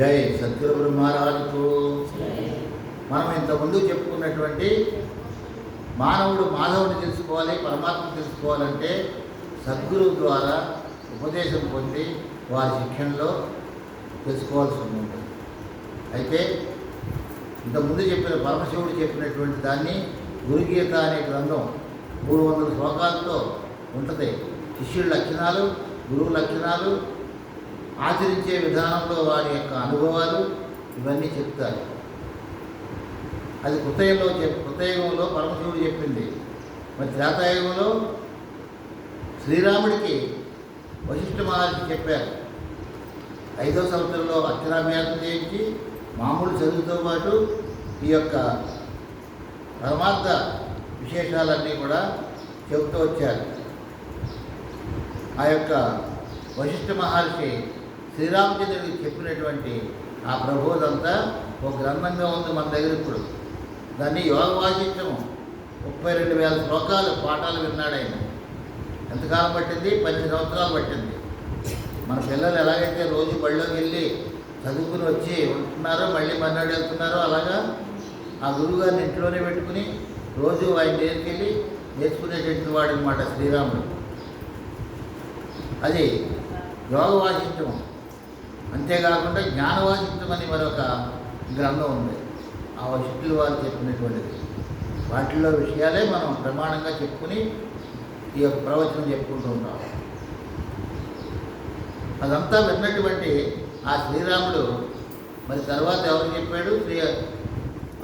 జై సద్గురు మహారాజుకు. మనం ఇంతకుముందు చెప్పుకున్నటువంటి మానవుడు మాధవుని తెలుసుకోవాలి పరమాత్మ తెలుసుకోవాలంటే సద్గురు ద్వారా ఉపదేశం పొంది వారి శిక్షణలో తెలుసుకోవాల్సి ఉంటుంది. అయితే ఇంతకుముందు చెప్పిన పరమశివుడు చెప్పినటువంటి దాన్ని గురుగీత అనే గ్రంథం మూడు వందల శ్లోకాలతో ఉంటుంది. శిష్యుడి లక్షణాలు గురువు లక్షణాలు ఆచరించే విధానంలో వారి యొక్క అనుభవాలు ఇవన్నీ చెప్తారు. అది కృతయంలో చెప్ కృతయుగంలో పరమశివుడు చెప్పింది. మరి త్రేతాయుగంలో శ్రీరాముడికి వశిష్ఠ మహర్షి చెప్పారు. ఐదో సంవత్సరంలో అక్షరాభ్యాసం చేయించి మామూలు చదువుతో పాటు ఈ యొక్క పరమార్థ విశేషాలన్నీ కూడా చెబుతూ వచ్చారు. ఆ యొక్క వశిష్ఠ మహర్షి శ్రీరామచంద్రుడికి చెప్పినటువంటి ఆ ప్రబోధంతా ఒక గ్రంథంగా ఉంది మన దగ్గర ఇప్పుడు. దాన్ని యోగ వాసిష్టము ముప్పై రెండు వేల శ్లోకాలు పాఠాలు విన్నాడు ఆయన. ఎంతకాలం పట్టింది? పది సంవత్సరాలు పట్టింది. మన పిల్లలు ఎలాగైతే రోజు బళ్ళోకి వెళ్ళి చదువుకుని వచ్చి ఉంటున్నారో మళ్ళీ మన్నాడు వెళ్తున్నారో అలాగా ఆ గురువుగారిని ఇంట్లోనే పెట్టుకుని రోజు ఆయన దగ్గరికి వెళ్ళి నేర్చుకునేటటువంటి వాడు అనమాట శ్రీరాముడు. అది యోగ వాసిష్టం అంతేకాకుండా జ్ఞాన అని మరొక గ్రంథం ఉంది. ఆ వశిష్ఠులు వారు చెప్పినటువంటిది. వాటిల్లో విషయాలే మనం ప్రమాణంగా చెప్పుకుని ఈ యొక్క ప్రవచనం చెప్పుకుంటూ ఉంటాం. అదంతా విన్నటువంటి ఆ శ్రీరాముడు మరి తర్వాత ఎవరు చెప్పాడు? శ్రీ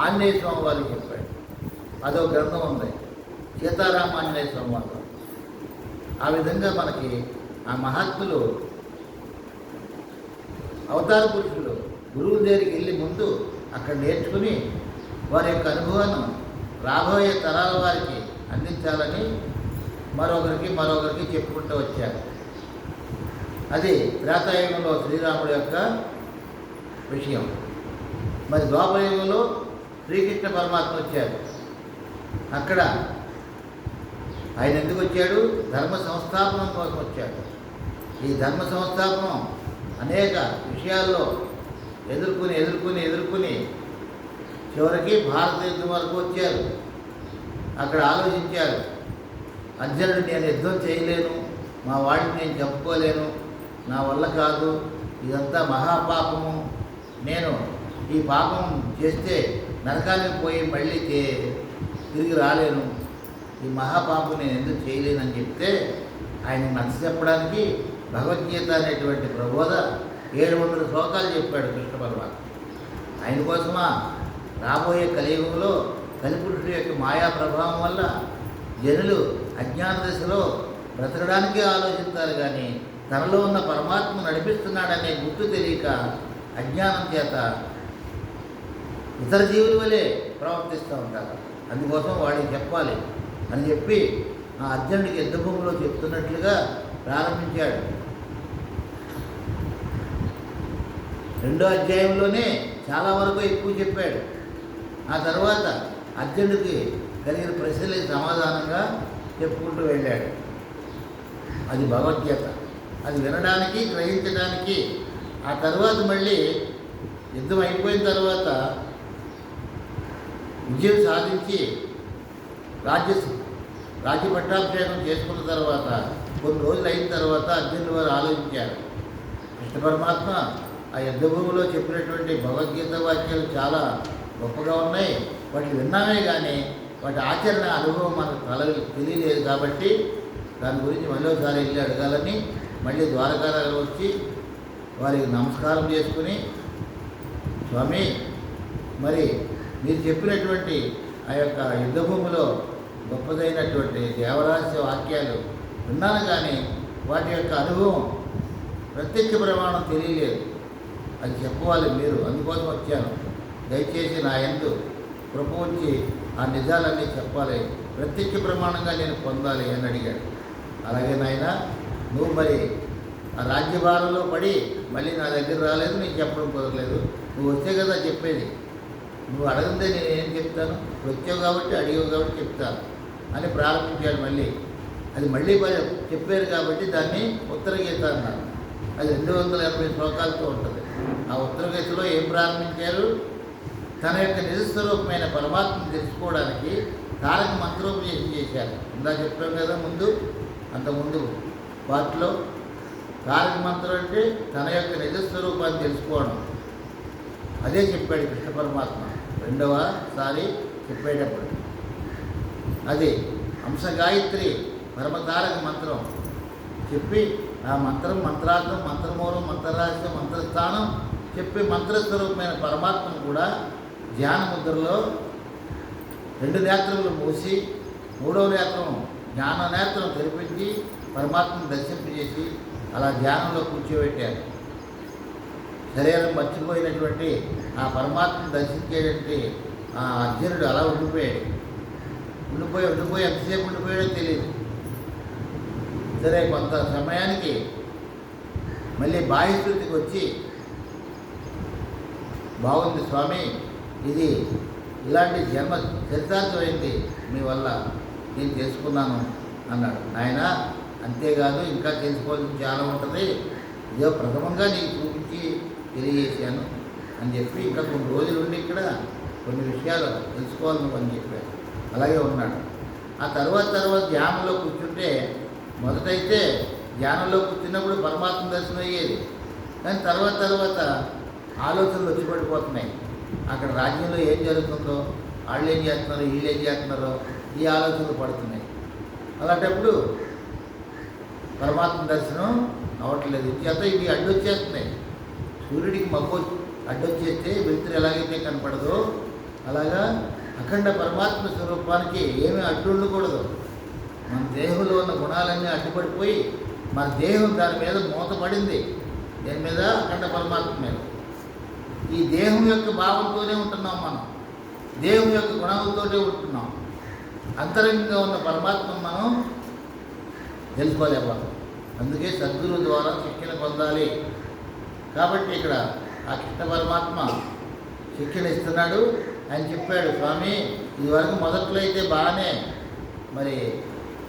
ఆంజనేయ స్వామి వారికి చెప్పాడు. అదో గ్రంథం ఉంది. సీతారామ ఆంజనేయ స్వామి వారు. ఆ విధంగా మనకి ఆ మహాత్ములు అవతార పురుషులు గురువు దగ్గరికి వెళ్ళి ముందు అక్కడ నేర్చుకుని వారి యొక్క అనుభవాన్ని రాబోయే తరాల వారికి అందించాలని మరొకరికి మరొకరికి చెప్పుకుంటూ వచ్చారు. అది త్రేతాయుగంలో శ్రీరాముడి యొక్క విషయం. మరి ద్వాపరయుగంలో శ్రీకృష్ణ పరమాత్మ వచ్చారు. అక్కడ ఆయన ఎందుకు వచ్చాడు? ధర్మ సంస్థాపనం కోసం వచ్చాడు. ఈ ధర్మ సంస్థాపనం అనేక విషయాల్లో ఎదుర్కొని ఎదుర్కొని ఎదుర్కొని చివరికి భారతదేశం వరకు వచ్చారు. అక్కడ ఆలోచించారు అర్జునుడు నేను యుద్ధం చేయలేను మా వాడిని నేను చెప్పుకోలేను నా వల్ల కాదు ఇదంతా మహాపాపము. నేను ఈ పాపం చేస్తే నరకానికి పోయి మళ్ళీ తిరిగి రాలేను. ఈ మహాపాపం నేను ఎందుకు చేయలేనని చెప్తే ఆయన నచ్చ చెప్పడానికి భగవద్గీత అనేటువంటి ప్రబోధ ఏడు వందల శ్లోకాలు చెప్పాడు కృష్ణ పరమాత్మ ఆయన కోసమా రాబోయే కలియుగంలో కలిపురుషుడు యొక్క మాయా ప్రభావం వల్ల జనులు అజ్ఞాన దశలో బ్రతకడానికే ఆలోచిస్తారు కానీ తనలో ఉన్న పరమాత్మ నడిపిస్తున్నాడనే గుర్తు తెలియక అజ్ఞానం చేత ఇతర జీవుల వలె ప్రవర్తిస్తూ ఉంటారు. అందుకోసం వాడికి చెప్పాలి? అని చెప్పి ఆ అర్జునుడికి యుద్ధ భూమిలో చెప్తున్నట్లుగా ప్రారంభించాడు. రెండో అధ్యాయంలోనే చాలా వరకు ఎక్కువ చెప్పాడు. ఆ తర్వాత అర్జునుడికి కలిగిన ప్రశ్నలకి సమాధానంగా చెప్పుకుంటూ వెళ్ళాడు. అది భగవద్గీత. అది వినడానికి గ్రహించడానికి. ఆ తర్వాత మళ్ళీ యుద్ధం అయిపోయిన తర్వాత విజయం సాధించి రాజ్య రాజ్య పట్టాభిషేకం చేసుకున్న తర్వాత కొన్ని రోజులు అయిన తర్వాత అర్జునుడు వారు ఆలోచించారు. కృష్ణ పరమాత్మ ఆ యుద్ధభూమిలో చెప్పినటువంటి భగవద్గీత వాక్యాలు చాలా గొప్పగా ఉన్నాయి. వాటిని విన్నామే కానీ వాటి ఆచరణ అనుభవం మనకు కల తెలియలేదు కాబట్టి దాని గురించి మళ్ళీ ఒకసారి వెళ్ళి అడగాలని మళ్ళీ ద్వారకారాలు వచ్చి వారికి నమస్కారం చేసుకుని స్వామి మరి మీరు చెప్పినటువంటి ఆ యొక్క యుద్ధభూమిలో గొప్పదైనటువంటి దేవరహస్య వాక్యాలు విన్నాను కానీ వాటి యొక్క అనుభవం ప్రత్యక్ష ప్రమాణం తెలియలేదు. అది చెప్పవాలి మీరు. అందుకోసం వచ్చాను. దయచేసి నా ఎందు కృప ఉంచి ఆ నిజాలన్నీ చెప్పాలి. ప్రత్యక్ష ప్రమాణంగా నేను పొందాలి అని అడిగాడు. అలాగే నాయన నువ్వు మరి ఆ రాజ్యభారంలో పడి మళ్ళీ నా దగ్గర రాలేదు నీకు చెప్పడం కుదరలేదు. నువ్వు వస్తే కదా చెప్పేది. నువ్వు అడగందే నేను ఏం చెప్తాను? వచ్చావు కాబట్టి అడిగావు కాబట్టి చెప్తాను అని ప్రారంభించాడు మళ్ళీ. అది మళ్ళీ చెప్పారు కాబట్టి దాన్ని ఉత్తర గీత అన్నారు. అది రెండు వందల ఎనభై శ్లోకాలతో ఉంటుంది. ఆ ఉత్తరగతిలో ఏం ప్రారంభించారు? తన యొక్క నిజస్వరూపమైన పరమాత్మను తెలుసుకోవడానికి తారక మంత్రోపదేశం చేశారు. ఇందా చెప్పాం కదా ముందు అంత ముందు వాటిలో తారక మంత్రం అంటే తన యొక్క నిజస్వరూపాన్ని తెలుసుకోవడం. అదే చెప్పాడు కృష్ణ పరమాత్మ. రెండవసారి చెప్పేటప్పుడు. అది అంశ గాయత్రి పరమతారక మంత్రం. చెప్పి ఆ మంత్రం మంత్రార్థం మంత్రమూలం మంత్రరాజ్యం మంత్రస్థానం చెప్పే మంత్రస్వరూపమైన పరమాత్మను కూడా ధ్యాన ముద్రలో రెండు నేత్రములు మూసి మూడవ నేత్రం జ్ఞాన నేత్రం తెరిపించి పరమాత్మను దర్శింపజేసి అలా ధ్యానంలో కూర్చోబెట్టారు. శరీరం మర్చిపోయినటువంటి ఆ పరమాత్మను దర్శించేటువంటి ఆ అర్జునుడు అలా ఉండిపోయాడు. ఉండిపోయి ఉండిపోయి ఎంతసేపు ఉండిపోయాడో తెలియదు సరే కొంత సమయానికి మళ్ళీ బాహ్యస్థితికి వచ్చి బాగుంది స్వామి. ఇది ఇలాంటి జన్మ చరితార్థమైంది మీ వల్ల. నేను తెలుసుకున్నాను అన్నాడు. ఆయన అంతేకాదు ఇంకా తెలుసుకోవాల్సిన చాలా ఉంటుంది. ఇదో ప్రథమంగా నీకు చూపించి తెలియజేశాను అని చెప్పి ఇంకా కొన్ని రోజులు ఉండి ఇక్కడ కొన్ని విషయాలు తెలుసుకోవాలి అని చెప్పాడు. అలాగే ఉన్నాడు. ఆ తర్వాత తర్వాత ధ్యానంలో కూర్చుంటే మొదటైతే ధ్యానంలో కూర్చున్నప్పుడు పరమాత్మ దర్శనం అయ్యేది. కానీ తర్వాత తర్వాత ఆలోచనలు వచ్చి పడిపోతున్నాయి అక్కడ రాజ్యంలో ఏం జరుగుతుందో వాళ్ళు ఏం చేస్తున్నారో వీళ్ళు ఏం చేస్తున్నారో ఈ ఆలోచనలు పడుతున్నాయి. అలాంటప్పుడు పరమాత్మ దర్శనం అవ్వట్లేదు చేత ఇవి అడ్డొచ్చేస్తున్నాయి సూర్యుడికి మబ్బు అడ్డొచ్చేస్తే వెలుతురు ఎలాగైతే కనపడదో అలాగా అఖండ పరమాత్మ స్వరూపానికి ఏమీ అడ్డు ఉండకూడదు. మన దేహంలో ఉన్న గుణాలన్నీ అడ్డుపడిపోయి మన దేహం దాని మీద మూతపడింది. దేని మీద? అఖండ పరమాత్మ మీద. ఈ దేహం యొక్క భావంతోనే ఉంటున్నాం మనం. దేహం యొక్క గుణాలతోనే ఉంటున్నాం. అంతరంగంగా ఉన్న పరమాత్మను మనం తెలుసుకోలేకపోతాం. అందుకే సద్గురు ద్వారా శిక్షణ పొందాలి. కాబట్టి ఇక్కడ ఆ కృష్ణ పరమాత్మ శిక్షణ ఇస్తున్నాడు. ఆయన చెప్పాడు స్వామి ఇదివరకు మొదట్లో అయితే బాగానే మరి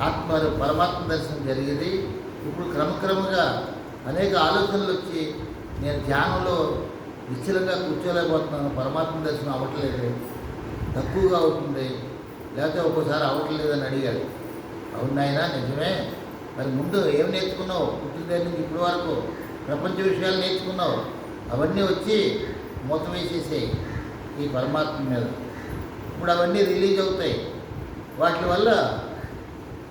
ఆత్మ పరమాత్మ దర్శనం జరిగింది. ఇప్పుడు క్రమక్రమంగా అనేక ఆలోచనలు వచ్చి నేను ధ్యానంలో నిశ్చలంగా కూర్చోలేకపోతున్నాను పరమాత్మ దర్శనం అవ్వట్లేదు తక్కువగా అవుతుంది లేకపోతే ఒక్కోసారి అవ్వట్లేదని అడిగాడు. అవును నాయనా నిజమే. మరి ముందు ఏం నేర్చుకున్నావు? పుట్టిన దగ్గర నుంచి ఇప్పటి వరకు ప్రపంచ విషయాలు నేర్చుకున్నావు. అవన్నీ వచ్చి మూత వేసేసాయి ఈ పరమాత్మ మీద. ఇప్పుడు అవన్నీ రిలీజ్ అవుతాయి. వాటి వల్ల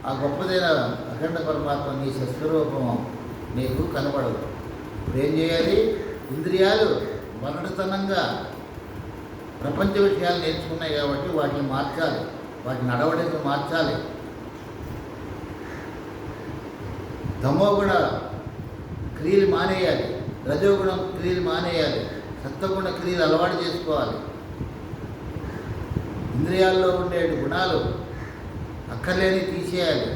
ఆ గొప్పదైన అఖండ పరమాత్మ నీ స్వస్వరూపం నీకు కనబడదు. ఏం చేయాలి? ఇంద్రియాలు మొదటితనంగా ప్రపంచ విషయాలు నేర్చుకున్నాయి కాబట్టి వాటిని మార్చాలి. వాటి నడవడిని మార్చాలి. తమోగుణ క్రియలు మానేయాలి. రజోగుణం క్రియలు మానేయాలి. సత్వగుణ క్రియలు అలవాటు చేసుకోవాలి. ఇంద్రియాల్లో ఉండే గుణాలు అక్కర్లేని తీసేయాలి.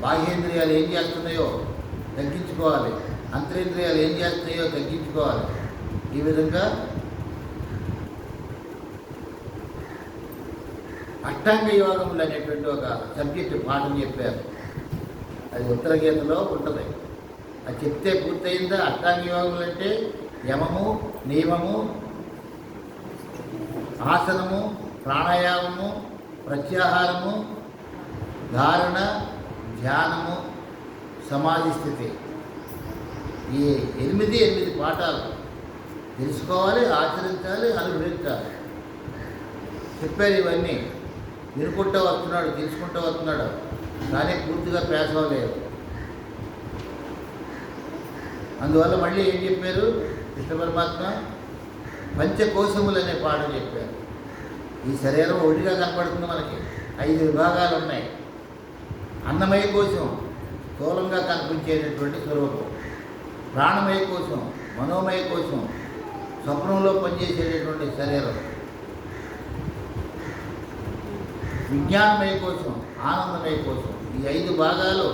బాహ్యేంద్రియాలు ఏం చేస్తున్నాయో తగ్గించుకోవాలి. అంతరేంద్రియాలు ఏం చేస్తున్నాయో తగ్గించుకోవాలి. ఈ విధంగా అష్టాంగ యోగములు అనేటువంటి ఒక సబ్జెక్ట్ పాఠం చెప్పారు. అది ఉత్తర గీతలో ఉంటుంది. అది చెప్తే పూర్తయిందా? అష్టాంగ యోగములు అంటే యమము నియమము ఆసనము ప్రాణాయామము ప్రత్యాహారము ధారణ ధ్యానము సమాధి స్థితి. ఈ ఎనిమిది ఎనిమిది పాఠాలు తెలుసుకోవాలి ఆచరించాలి అనుభవించాలి. చెప్పారు ఇవన్నీ. వినుకుంటూ వస్తున్నాడు తెలుసుకుంటూ వస్తున్నాడు. కానీ పూర్తిగా పేస లేదు. అందువల్ల మళ్ళీ ఏం చెప్పారు? కృష్ణ పరమాత్మ పంచకోశములు అనే పాట చెప్పారు. ఈ శరీరం ఒడిగా కనపడుతుంది మనకి. ఐదు విభాగాలు ఉన్నాయి. అన్నమయ కోశం స్థూలంగా కనిపించేటటువంటి స్వరూపం. ప్రాణమయ కోశం మనోమయ కోశం స్వప్నంలో పనిచేసేటటువంటి శరీరం. విజ్ఞానమయ కోసం ఆనందమయ కోసం ఈ ఐదు భాగాలు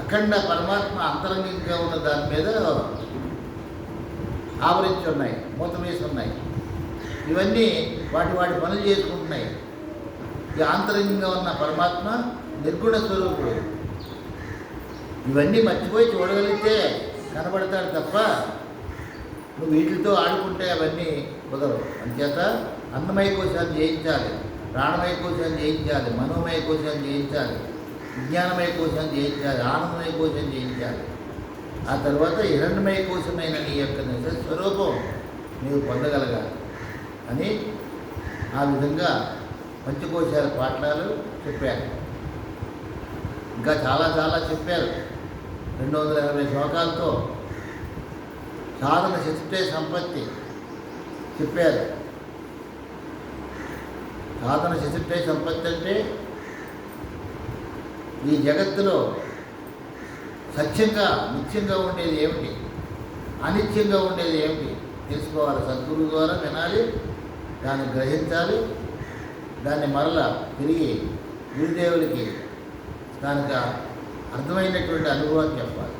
అఖండ పరమాత్మ అంతరంగికంగా ఉన్న దాని మీద ఆవరించి ఉన్నాయి మూతమేసున్నాయి. ఉన్నాయి ఇవన్నీ వాటి వాటి పనులు చేసుకుంటున్నాయి. ఈ ఆంతరంగంగా ఉన్న పరమాత్మ నిర్గుణ స్వరూపుడు. ఇవన్నీ మర్చిపోయి చూడగలిగితే కనబడతాడు తప్ప నువ్వు వీటితో ఆడుకుంటే అవన్నీ కుదరవు. అంచేత అన్నమయ కోశాలు జయించాలి ప్రాణమయ కోశాలు జయించాలి మనోమయ కోశాలు జయించాలి విజ్ఞానమయ కోశాలు జయించాలి ఆనందమయ కోశం జయించాలి. ఆ తర్వాత హిరణ్యమయ కోశమైన నీ యొక్క నిజ స్వరూపం నీవు పొందగలగాలి అని ఆ విధంగా పంచకోశాల పాఠాలు చెప్పారు. ఇంకా చాలా చాలా చెప్పారు. రెండు వందల యాభై శ్లోకాలతో సాధన శక్తే సంపత్తి చెప్పారు. సాధన శక్తే సంపత్తి అంటే ఈ జగత్తులో సత్యంగా నిత్యంగా ఉండేది ఏమిటి? అనిత్యంగా ఉండేది ఏమిటి? తెలుసుకోవాలి. సద్గురువు ద్వారా వినాలి దాన్ని గ్రహించాలి దాన్ని మరలా తిరిగి గురుదేవుడికి దానికి అర్థమైనటువంటి అనుభవం చెప్పాలి.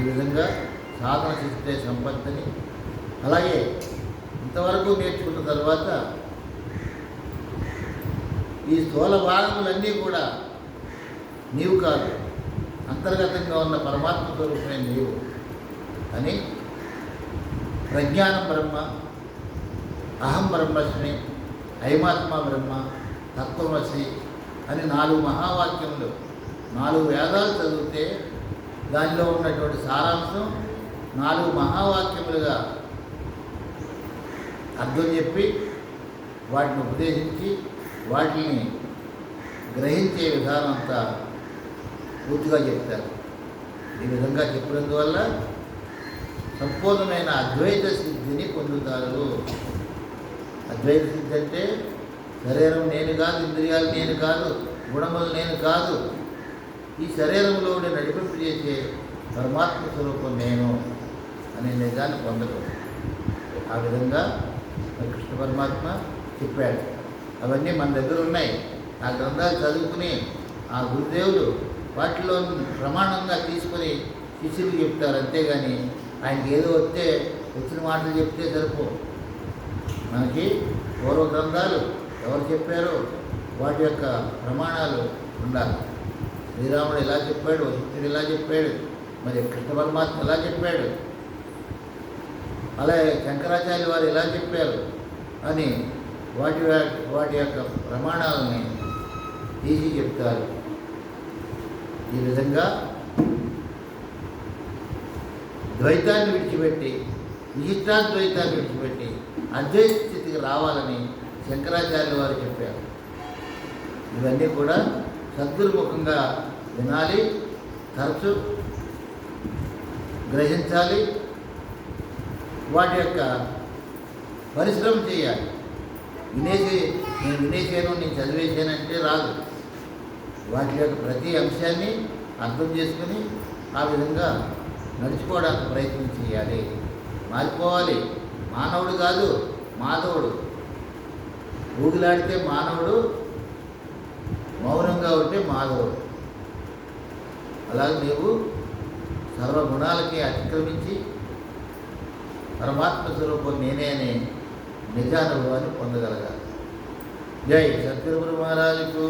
ఈ విధంగా సాధన చేస్తే సంపత్తిని. అలాగే ఇంతవరకు నేర్చుకున్న తర్వాత ఈ స్థూల భాగములన్నీ కూడా నీవు కాదు అంతర్గతంగా ఉన్న పరమాత్మ స్వరూపమే నీవు. అని ప్రజ్ఞానం బ్రహ్మ అహం బ్రహ్మస్మి అయమాత్మ బ్రహ్మ తత్వమసి అని నాలుగు మహావాక్యములు నాలుగు వేదాలు చదివితే దానిలో ఉన్నటువంటి సారాంశం నాలుగు మహావాక్యములుగా అర్థం చెప్పి వాటిని ఉపదేశించి వాటిని గ్రహించే విధానం అంతా పూర్తిగా చెప్తారు. ఈ విధంగా చెప్పినందువల్ల సంపూర్ణమైన అద్వైత సిద్ధిని పొందుతారు. అద్వైత సిద్ధి అంటే శరీరం నేను కాదు ఇంద్రియాలు నేను కాదు గుణములు నేను కాదు. ఈ శరీరంలో నడిపింపు చేసే పరమాత్మ స్వరూపం నేను. అనే నిజాన్ని పొందడం ఆ విధంగా మరి కృష్ణ పరమాత్మ చెప్పాడు. అవన్నీ మన దగ్గర ఉన్నాయి. ఆ గ్రంథాలు చదువుకుని ఆ గురుదేవుడు వాటిలో ప్రమాణంగా తీసుకొని శిష్యులు చెప్తారు. అంతేగాని ఆయనకి ఏదో వస్తే వచ్చిన మాటలు చెప్తే సరిపో మనకి పూర్వ గ్రంథాలు ఎవరు చెప్పారో వాటి యొక్క ప్రమాణాలు ఉండాలి. శ్రీరాముడు ఇలా చెప్పాడు? వశిష్ఠుడు ఇలా చెప్పాడు? మరి కృష్ణ పరమాత్మ ఇలా చెప్పాడు? అలాగే శంకరాచార్య వారు ఇలా చెప్పారు. అని వాటి వాటి యొక్క ప్రమాణాలని తీసి చెప్తారు. ఈ విధంగా ద్వైతాన్ని విడిచిపెట్టి విశిష్టాద్వైతాన్ని విడిచిపెట్టి అద్వైత స్థితికి రావాలని శంకరాచార్య వారు చెప్పారు. ఇవన్నీ కూడా సద్గురుముఖంగా వినాలి తరచు గ్రహించాలి వాటి యొక్క పరిశ్రమ చేయాలి. వినేసి నేను వినేసాను నేను చదివేసానంటే రాదు. వాటి యొక్క ప్రతి అంశాన్ని అర్థం చేసుకుని ఆ విధంగా నడుచుకోవడానికి ప్రయత్నం చేయాలి. మారిపోవాలి. మానవుడు కాదు మాధవుడు. ఊగులాడితే మానవుడు మౌనంగా ఉంటే మాధవుడు. అలాగే నీవు సర్వగుణాలకి అతిక్రమించి పరమాత్మ స్వరూపం నేనే అనే నిజానుభవాన్ని పొందగలగాలి. జై సద్గురు మహారాజుకు.